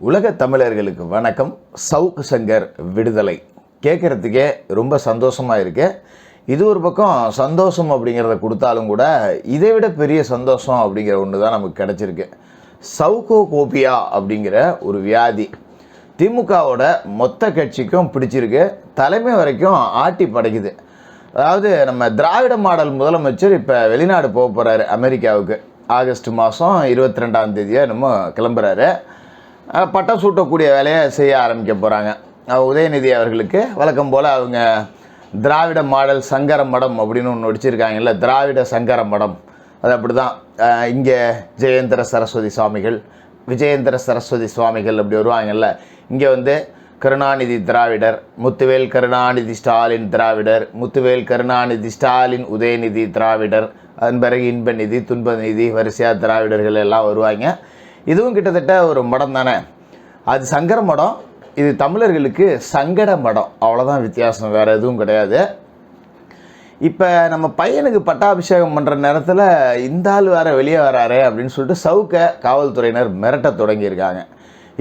உலக தமிழர்களுக்கு வணக்கம். சவுக்கு சங்கர் விடுதலை. கேட்குறதுக்கே ரொம்ப சந்தோஷமாக இருக்கு. இது ஒரு பக்கம் சந்தோஷம் அப்படிங்கிறத கொடுத்தாலும் கூட இதை விட பெரிய சந்தோஷம் அப்படிங்கிற ஒன்று தான் நமக்கு கிடச்சிருக்கு. சவுக்கோ கோபியா அப்படிங்கிற ஒரு வியாதி திமுகவோட மொத்த கட்சிக்கும் பிடிச்சிருக்கு. தலைமை வரைக்கும் ஆட்டி படைக்குது. அதாவது நம்ம திராவிட மாடல் முதலமைச்சர் இப்போ வெளிநாடு போக போகிறாரு அமெரிக்காவுக்கு. ஆகஸ்ட் மாதம் இருபத்தி ரெண்டாம் தேதியாக நம்ம கிளம்புறாரு. பட்டம் சூட்டக்கூடிய வேலையை செய்ய ஆரம்பிக்க போகிறாங்க உதயநிதி அவர்களுக்கு வழக்கம் போல் அவங்க திராவிட மாடல் சங்கர மடம் அப்படின்னு ஒன்று வச்சுருக்காங்கல்ல திராவிட சங்கர மடம். அது அப்படி தான் இங்கே ஜெயேந்திர சரஸ்வதி சுவாமிகள் விஜயேந்திர சரஸ்வதி சுவாமிகள் அப்படி வருவாங்கல்ல. இங்கே வந்து கருணாநிதி திராவிடர் முத்துவேல் கருணாநிதி ஸ்டாலின் திராவிடர் முத்துவேல் கருணாநிதி ஸ்டாலின் உதயநிதி திராவிடர் அதன் பிறகு இன்ப நிதி துன்ப நிதி வரிசையாக திராவிடர்கள் எல்லாம் வருவாங்க. இதுவும் கிட்டத்தட்ட ஒரு மடம் தானே? அது சங்கர மடம் இது தமிழர்களுக்கு சங்கட மடம். அவ்வளோதான் வித்தியாசம் வேறு எதுவும் கிடையாது. இப்போ நம்ம பையனுக்கு பட்டாபிஷேகம் பண்ணுற நேரத்தில் இந்த ஆள் வேறு வெளியே வராரு அப்படின்னு சொல்லிட்டு சவுக்க காவல்துறையினர் மிரட்ட தொடங்கியிருக்காங்க.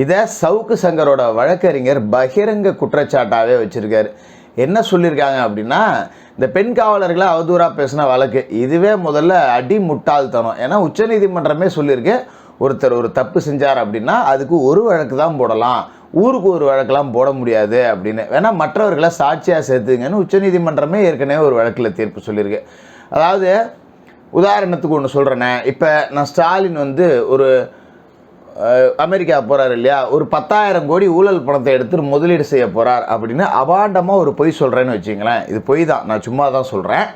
இதை சவுக்கு சங்கரோட வழக்கறிஞர் பகிரங்க குற்றச்சாட்டாகவே வச்சுருக்காரு. என்ன சொல்லியிருக்காங்க அப்படின்னா இந்த பெண் காவலர்களை அவதூறாக பேசின வழக்கு. இதுவே முதல்ல அடி முட்டாள்தனம் ஏன்னா உச்சநீதிமன்றமே சொல்லியிருக்கு. ஒருத்தர் ஒரு தப்பு செஞ்சார் அப்படின்னா அதுக்கு ஒரு வழக்கு தான் போடலாம். ஊருக்கு ஒரு வழக்கெல்லாம் போட முடியாது அப்படின்னு. வேணால் மற்றவர்களை சாட்சியாக சேர்த்துங்கன்னு உச்சநீதிமன்றமே ஏற்கனவே ஒரு வழக்கில் தீர்ப்பு சொல்லியிருக்கு. அதாவது உதாரணத்துக்கு ஒன்று சொல்கிறேனே இப்போ நான் ஸ்டாலின் வந்து ஒரு அமெரிக்கா போகிறார் இல்லையா? ஒரு பத்தாயிரம் கோடி ஊழல் பணத்தை எடுத்து முதலீடு செய்ய போகிறார் அப்படின்னு அபாண்டமாக ஒரு பொய் சொல்கிறேன்னு வச்சிங்களேன். இது பொய் தான். நான் சும்மா தான் சொல்கிறேன்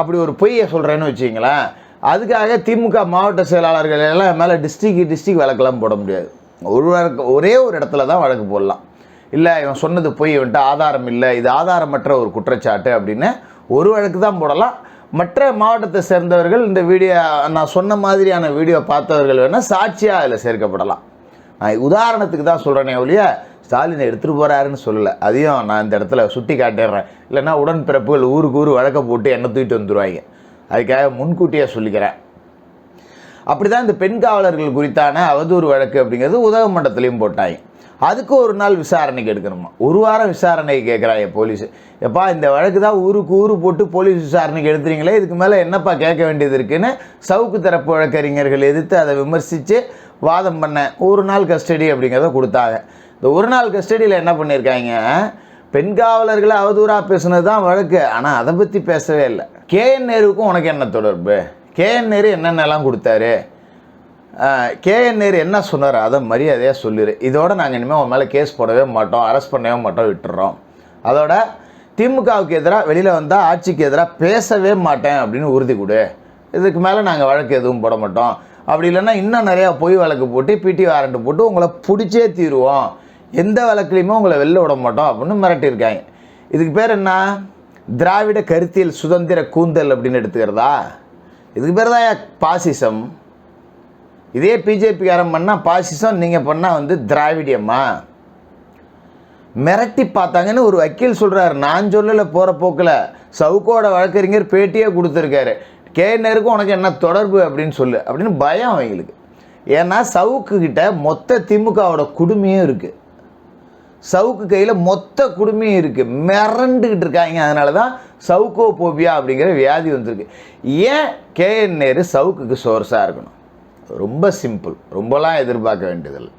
அப்படி ஒரு பொய்யை சொல்கிறேன்னு வச்சிங்களேன். அதுக்காக திமுக மாவட்ட செயலாளர்கள் எல்லாம் மேலே டிஸ்ட்ரிக்ட் டிஸ்ட்ரிக்ட் வழக்கெல்லாம் போட முடியாது. ஒரு வழக்கு ஒரே ஒரு இடத்துல தான் வழக்கு போடலாம். இல்லை இவன் சொன்னது போய் வந்துட்டு ஆதாரம் இல்லை இது ஆதாரமற்ற ஒரு குற்றச்சாட்டு அப்படின்னு ஒரு வழக்கு தான் போடலாம். மற்ற மாவட்டத்தை சேர்ந்தவர்கள் இந்த வீடியோ நான் சொன்ன மாதிரியான வீடியோ பார்த்தவர்கள் வேணால் சாட்சியாக அதில் சேர்க்கப்படலாம். நான் உதாரணத்துக்கு தான் சொல்கிறேனே ஒழிய ஸ்டாலினை எடுத்துகிட்டு போகிறாருன்னு சொல்லலை. அதையும் நான் இந்த இடத்துல சுட்டி காட்டிடுறேன் இல்லைன்னா உடன்பிறப்புகள் ஊருக்கு ஊர் வழக்க போட்டு எண்ணெய் தூக்கிட்டு வந்துடுவாங்க அதுக்காக முன்கூட்டியே சொல்லிக்கிறேன். அப்படி தான் இந்த பெண் காவலர்கள் குறித்தான அவதூறு வழக்கு அப்படிங்கிறது உதகமண்டலத்திலையும் போட்டாங்க அதுக்கு ஒரு நாள் விசாரணைக்கு எடுக்கணுமா? ஒரு வாரம் விசாரணைக்கு கேட்குறாங்க போலீஸ். எப்பா இந்த வழக்கு தான் ஊருக்கு ஊரு போட்டு போலீஸ் விசாரணைக்கு எடுத்துறீங்களே? இதுக்கு மேலே என்னப்பா கேட்க வேண்டியது இருக்குன்னு சவுக்கு தரப்பு வழக்கறிஞர்கள் எதிர்த்து அதை விமர்சித்து வாதம் பண்ண ஒரு நாள் கஸ்டடி அப்படிங்கிறத கொடுத்தாங்க. இந்த ஒரு நாள் கஸ்டடியில் என்ன பண்ணியிருக்காங்க? பெண் காவலர்களை அவதூறாக பேசுனது தான் வழக்கு. ஆனால் அதை பற்றி பேசவே இல்லை. கேஎன் நேருக்கும் உனக்கு என்ன தொடர்பு? கேஎன் நேரு என்னென்னலாம் கொடுத்தாரு? கேஎன் நேரு என்ன சொன்னார்? அதை மரியாதையாக சொல்லிடு இதோட நாங்கள் இனிமேல் உன் மேலே கேஸ் போடவே மாட்டோம் அரெஸ்ட் பண்ணவே மாட்டோம் விட்டுறோம். அதோட திமுகவுக்கு எதிராக வெளியில் வந்தால் ஆட்சிக்கு எதிராக பேசவே மாட்டேன் அப்படின்னு உறுதி கொடு. இதுக்கு மேலே நாங்கள் வழக்கு எதுவும் போட மாட்டோம். அப்படி இல்லைன்னா இன்னும் நிறையா பொய் வழக்கு போட்டு பிடி வாரண்ட்டு போட்டு உங்களை பிடிச்சே தீருவோம். எந்த வழக்குலையுமே உங்களை வெளில விட மாட்டோம் அப்படின்னு மிரட்டியிருக்காங்க. இதுக்கு பேர் என்ன? திராவிட கருத்தியல் சுதந்திர கூந்தல் அப்படின்னு எடுத்துக்கிறதா? இதுக்கு பேர் தான் பாசிசம். இதே பிஜேபிக்காரன் பண்ணால் பாசிசம் நீங்கள் பண்ணால் வந்து திராவிடியம்மா மிரட்டி பார்த்தாங்கன்னு ஒரு வக்கீல் சொல்கிறாரு நான் சொல்லலை போகிற போக்கில். சவுக்கோட வழக்கறிஞர் பேட்டியே கொடுத்துருக்காரு. கேனருக்கும் உனக்கு என்ன தொடர்பு அப்படின்னு சொல்லு அப்படின்னு பயம் அவங்களுக்கு. ஏன்னா சவுக்கு கிட்ட மொத்த திமுகவோட குடுமையும் இருக்குது சவுக்கு கையில் மொத்த குடுமையும் இருக்குது மிரண்டுக்கிட்டு இருக்காங்க. அதனால தான் சவுக்கோ போபியா அப்படிங்கிற வியாதி வந்திருக்கு. ஏன் கேஎன் நேரு சவுக்குக்கு சோர்ஸாக இருக்கணும்? ரொம்ப சிம்பிள். ரொம்பலாம் எதிர்பார்க்க வேண்டியதில்லை.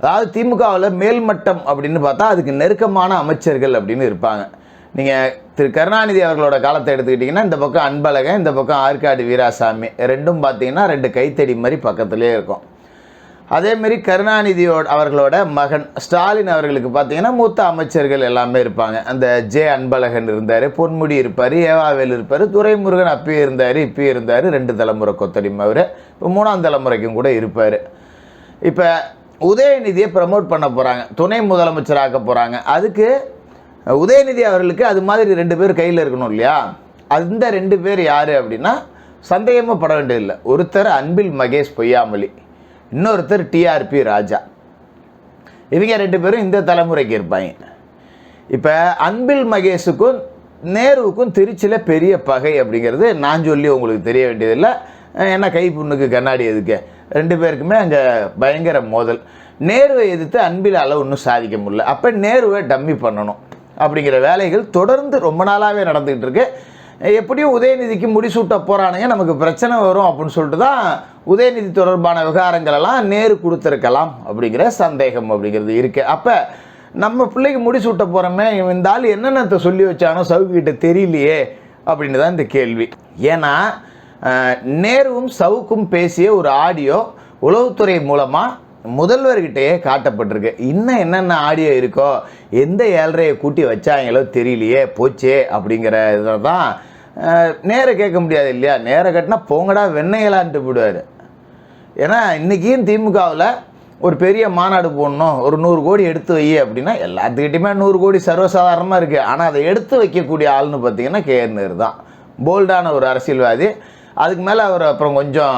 அதாவது திமுகவில் மேல்மட்டம் அப்படின்னு பார்த்தா அதுக்கு நெருக்கமான அமைச்சர்கள் அப்படின்னு இருப்பாங்க. நீங்கள் திரு கருணாநிதி அவர்களோட காலத்தை எடுத்துக்கிட்டிங்கன்னா இந்த பக்கம் அன்பழகன் இந்த பக்கம் ஆற்காடு வீராசாமி ரெண்டும் பார்த்தீங்கன்னா ரெண்டு கைத்தடி மாதிரி பக்கத்துலேயே இருக்கும். அதேமாரி கருணாநிதியோட அவர்களோட மகன் ஸ்டாலின் அவர்களுக்கு பார்த்தீங்கன்னா மூத்த அமைச்சர்கள் எல்லாமே இருப்பாங்க. அந்த ஜே அன்பழகன் இருந்தார் பொன்முடி இருப்பார் ஏவாவேல் இருப்பார் துரைமுருகன் அப்பயும் இருந்தார் இப்பயும் இருந்தார் ரெண்டு தலைமுறை கொத்தடிமை அவர் இப்போ மூணாம் தலைமுறைக்கும் கூட இருப்பார். இப்போ உதயநிதியை ப்ரமோட் பண்ண போகிறாங்க துணை முதலமைச்சராக்க போகிறாங்க அதுக்கு உதயநிதி அவர்களுக்கு அது மாதிரி ரெண்டு பேர் கையில் இருக்கணும் இல்லையா? அந்த ரெண்டு பேர் யார் அப்படின்னா சந்தேகமாக பட வேண்டியதில்லை. ஒருத்தர் அன்பில் மகேஷ் பொய்யாமொழி இன்னொருத்தர் டிஆர்பி ராஜா. இவங்க ரெண்டு பேரும் இந்த தலைமுறைக்கு இருப்பாங்க. இப்போ அன்பில் மகேஷுக்கும் நேருவுக்கும் திருச்சியில் பெரிய பகை அப்படிங்கிறது நான் சொல்லி உங்களுக்கு தெரிய வேண்டியதில்லை. என்ன கை புண்ணுக்கு கண்ணாடி எதுக்கு? ரெண்டு பேருக்குமே அங்கே பயங்கர மோதல். நேருவை எதிர்த்து அன்பில் அளவு ஒன்றும் சாதிக்க முடியல. அப்போ நேருவை டம்மி பண்ணணும். அப்படிங்கிற வேலைகள் தொடர்ந்து ரொம்ப நாளாகவே நடந்துக்கிட்டு இருக்கு. எப்படியும் உதயநிதிக்கு முடிசூட்ட போகிறானுங்க நமக்கு பிரச்சனை வரும் அப்படின்னு சொல்லிட்டு தான் உதயநிதி தொடர்பான விவகாரங்கள் எல்லாம் நேரு கொடுத்துருக்கலாம் அப்படிங்கிற சந்தேகம் அப்படிங்கிறது இருக்குது அப்போ நம்ம பிள்ளைக்கு முடிசூட்ட போகிறோமே இந்த ஆள் என்னென்னத்தை சொல்லி வச்சானோ சவுக்கிட்ட தெரியலையே அப்படின்னு தான் இந்த கேள்வி. ஏன்னா நேருவும் சவுக்கும் பேசிய ஒரு ஆடியோ உளவுத்துறை மூலமாக முதல்வர்கிட்டயே காட்டப்பட்டிருக்கு. இன்னும் என்னென்ன ஆடியோ இருக்கோ எந்த ஏழரையை கூட்டி வச்சாங்களோ தெரியலையே போச்சே அப்படிங்கிற இதில் தான் நேர கேட்க முடியாது இல்லையா? நேர கட்டினா போங்கடா வெண்ணையலான்ட்டு போடுவார் ஏன்னா இன்றைக்கும் திமுகவில் ஒரு பெரிய மாநாடு போடணும். ஒரு நூறு கோடி எடுத்து வை அப்படின்னா எல்லாத்துக்கிட்டையுமே நூறு கோடி சர்வசாதாரணமாக இருக்குது ஆனால் அதை எடுத்து வைக்கக்கூடிய ஆள்னு பார்த்தீங்கன்னா கேர்னர் தான். போல்டான ஒரு அரசியல்வாதி. அதுக்கு மேலே அவர் அப்புறம் கொஞ்சம்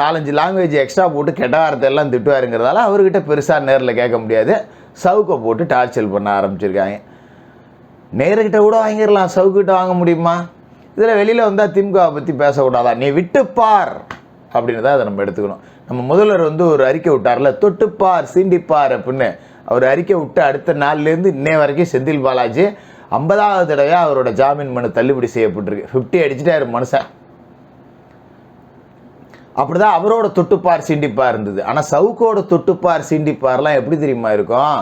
நாலஞ்சு லாங்குவேஜ் எக்ஸ்ட்ரா போட்டு கெட்ட வார்த்தை எல்லாம் திட்டுவாருங்கிறதால அவர்கிட்ட பெருசாக நேரில் கேட்க முடியாது. சவுக்கை போட்டு டார்ச்சல் பண்ண ஆரம்பிச்சிருக்காங்க. நேருக்கிட்ட கூட வாங்கிடலாம். சவுக்கிட்ட வாங்க முடியுமா? இதில் வெளியில் வந்தால் திமுகவை பற்றி பேசக்கூடாதா? நீ விட்டுப்பார் அப்படின்னு தான் அதை நம்ம எடுத்துக்கணும். நம்ம முதல்வர் வந்து ஒரு அறிக்கை விட்டார்ல தொட்டுப்பார் சீண்டிப்பார் அப்படின்னு அவர் அறிக்கை விட்டு அடுத்த நாள்லேருந்து இன்னை வரைக்கும் செந்தில் பாலாஜி ஐம்பதாவது தடவையாக அவரோட ஜாமீன் மனு தள்ளுபடி செய்யப்பட்டிருக்கு. ஃபிஃப்டி அடிச்சுட்டாரு மனுஷன். அப்படிதான் அவரோட தொட்டுப்பார் சீண்டிப்பார் இருந்தது. ஆனால் சவுக்கோட தொட்டுப்பார் சீண்டிப்பார்லாம் எப்படி தெரியுமா இருக்கும்?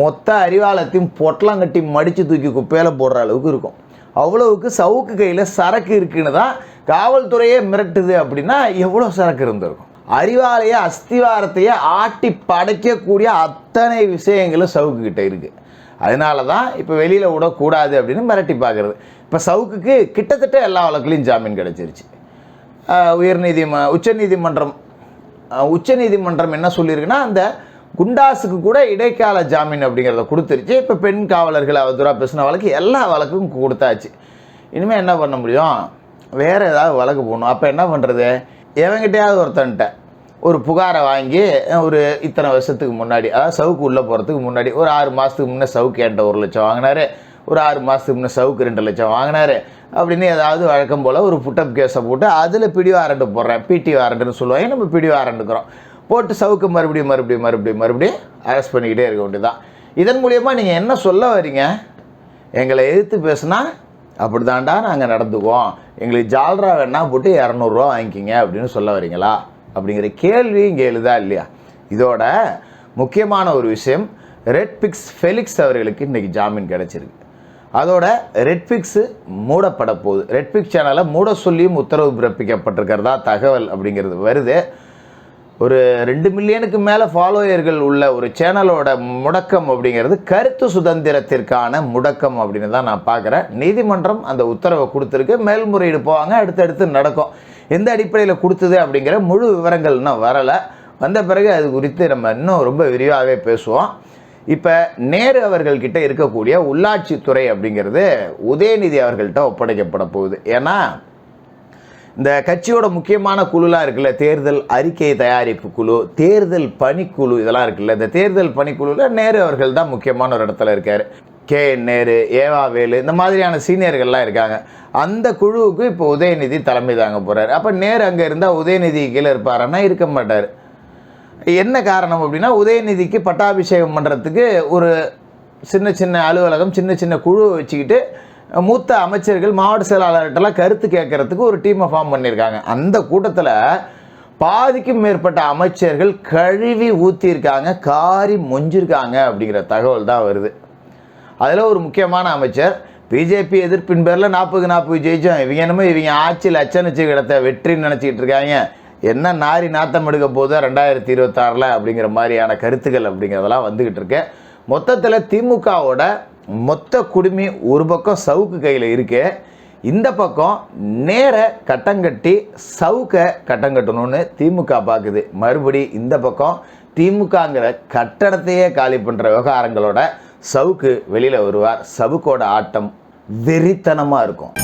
மொத்த அறிவாளத்தையும் பொட்டலாம் கட்டி மடித்து தூக்கி குப்பையில் போடுற அளவுக்கு இருக்கும். அவ்வளவுக்கு சவுக்கு கையில் சரக்கு இருக்குன்னு தான் காவல்துறையே மிரட்டுது அப்படின்னா எவ்வளோ சரக்கு இருந்திருக்கும்? அறிவாலய அஸ்திவாரத்தையே ஆட்டி படைக்கக்கூடிய அத்தனை விஷயங்களும் சவுக்குக்கிட்ட இருக்குது அதனால தான் இப்போ வெளியில் விடக்கூடாது அப்படின்னு மிரட்டி பார்க்குறது. இப்போ சவுக்குக்கு கிட்டத்தட்ட எல்லா வழக்குலையும் ஜாமீன் கிடச்சிருச்சு. உயர்நீதிம உச்சநீதிமன்றம் உச்சநீதிமன்றம் என்ன சொல்லியிருக்குன்னா அந்த குண்டாஸுக்கு கூட இடைக்கால ஜாமீன் அப்படிங்கிறத கொடுத்துருச்சு. இப்போ பெண் காவலர்கள் அவதூறாக பேசின வழக்கு எல்லா வழக்கும் கொடுத்தாச்சு. இனிமேல் என்ன பண்ண முடியும்? வேறு ஏதாவது வழக்கு போகணும் அப்போ என்ன பண்ணுறது எவங்கிட்டையாவது ஒருத்தன்ட்ட ஒரு புகாரை வாங்கி ஒரு இத்தனை வருஷத்துக்கு முன்னாடி அதாவது சவுக்கு உள்ளே போகிறதுக்கு முன்னாடி ஒரு ஆறு மாதத்துக்கு முன்னே சவுக்கு என்கிட்ட ஒரு லட்சம் வாங்கினாரு. ஒரு ஆறு மாதத்துக்கு முன்னே சவுக்கு ரெண்டு லட்சம் வாங்கினாரு. அப்படின்னு ஏதாவது வழக்கம் போல் ஒரு புட்டப் கேஸை போட்டு அதில் பிடி வாரண்ட் போடுறேன். பிடி வாரண்ட்னு சொல்லுவாங்க. நம்ம பிடி வாரண்ட்டுக்கிறோம் போட்டு சவுக்கு மறுபடியும் மறுபடியும் மறுபடியும் மறுபடியும் அரெஸ்ட் பண்ணிக்கிட்டே இருக்க வேண்டியதான் இதன் மூலியமாக நீங்கள் என்ன சொல்ல வரீங்க? எங்களை எதிர்த்து பேசுனா அப்படி தாண்டா நாங்கள் நடந்துக்குவோம். எங்களுக்கு ஜால்ரா வேணா போட்டு இரநூறுவா வாங்கிக்கிங்க அப்படின்னு சொல்ல வரீங்களா? அப்படிங்கிற கேள்வி இங்கே எழுதா இல்லையா? இதோட முக்கியமான ஒரு விஷயம் ரெட் பிக்ஸ் ஃபெலிக்ஸ் அவர்களுக்கு இன்றைக்கி ஜாமீன் கிடச்சிருக்கு. அதோட ரெட்பிக்ஸு மூடப்பட போகுது. ரெட்பிக்ஸ் சேனலை மூட சொல்லியும் உத்தரவு பிறப்பிக்கப்பட்டிருக்கிறதா தகவல் அப்படிங்கிறது வருது. ஒரு ரெண்டு மில்லியனுக்கு மேலே ஃபாலோயர்கள் உள்ள ஒரு சேனலோட முடக்கம் அப்படிங்கிறது கருத்து சுதந்திரத்திற்கான முடக்கம் அப்படின்னு தான் நான் பார்க்குறேன். நீதிமன்றம் அந்த உத்தரவை கொடுத்துருக்கு. மேல்முறையீடு போவாங்க. அடுத்தடுத்து நடக்கும். எந்த அடிப்படையில் கொடுத்தது அப்படிங்கிற முழு விவரங்கள் இன்னும் வரலை. வந்த பிறகு அது குறித்து நம்ம இன்னும் ரொம்ப விரிவாகவே பேசுவோம். இப்போ நேரு அவர்கள்கிட்ட இருக்கக்கூடிய உள்ளாட்சித்துறை அப்படிங்கிறது உதயநிதி அவர்கள்ட்ட ஒப்படைக்கப்பட போகுது. ஏன்னா இந்த கட்சியோட முக்கியமான குழுலாம் இருக்குல்ல தேர்தல் அறிக்கை தயாரிப்பு குழு தேர்தல் பணிக்குழு இதெல்லாம் இருக்குல்ல இந்த தேர்தல் பணிக்குழுவில் நேரு அவர்கள் தான் முக்கியமான ஒரு இடத்துல இருக்கார். கே என் நேரு ஏவா வேலு இந்த மாதிரியான சீனியர்கள்லாம் இருக்காங்க. அந்த குழுவுக்கு இப்போ உதயநிதி தலைமை தாங்க போகிறார் அப்போ நேரு அங்கே இருந்தால் உதயநிதி கீழே இருப்பாருன்னா இருக்க மாட்டார். என்ன காரணம் அப்படின்னா உதயநிதிக்கு பட்டாபிஷேகம் பண்ணுறதுக்கு ஒரு சின்ன சின்ன அலுவலகம் சின்ன சின்ன குழுவை வச்சுக்கிட்டு மூத்த அமைச்சர்கள் மாவட்ட செயலாளர்கிட்டலாம் கருத்து கேட்கறதுக்கு ஒரு டீமை ஃபார்ம் பண்ணியிருக்காங்க. அந்த கூட்டத்தில் பாதிக்கும் மேற்பட்ட அமைச்சர்கள் கழுவி ஊற்றியிருக்காங்க காரி மொஞ்சிருக்காங்க அப்படிங்கிற தகவல் தான் வருது. அதில் ஒரு முக்கியமான அமைச்சர் பிஜேபி எதிர்ப்பின் பேரில் நாற்பது நாற்பது ஜெயிச்சோம். இவங்க என்னமோ இவங்க ஆட்சியில் அச்சனிச்சு கிடத்த வெற்றின்னு நினச்சிக்கிட்டு இருக்காங்க. என்ன நாரி நாத்தம் எடுக்க போதோ ரெண்டாயிரத்தி இருபத்தாறில் அப்படிங்கிற மாதிரியான கருத்துக்கள் அப்படிங்கிறதெல்லாம் வந்துக்கிட்டு இருக்கு. மொத்தத்தில் திமுகவோட மொத்த குடுமி ஒரு பக்கம் சவுக்கு கையில் இருக்கு இந்த பக்கம் நேர கட்டங்கட்டி சவுக்கை கட்டங்கட்டணும்னு திமுக பார்க்குது மறுபடி இந்த பக்கம் திமுகங்கிற கட்டடத்தையே காலி பண்ணுற விவகாரங்களோட சவுக்கு வெளியில் வருவார். சவுக்கோட ஆட்டம் வெறித்தனமாக இருக்கும்.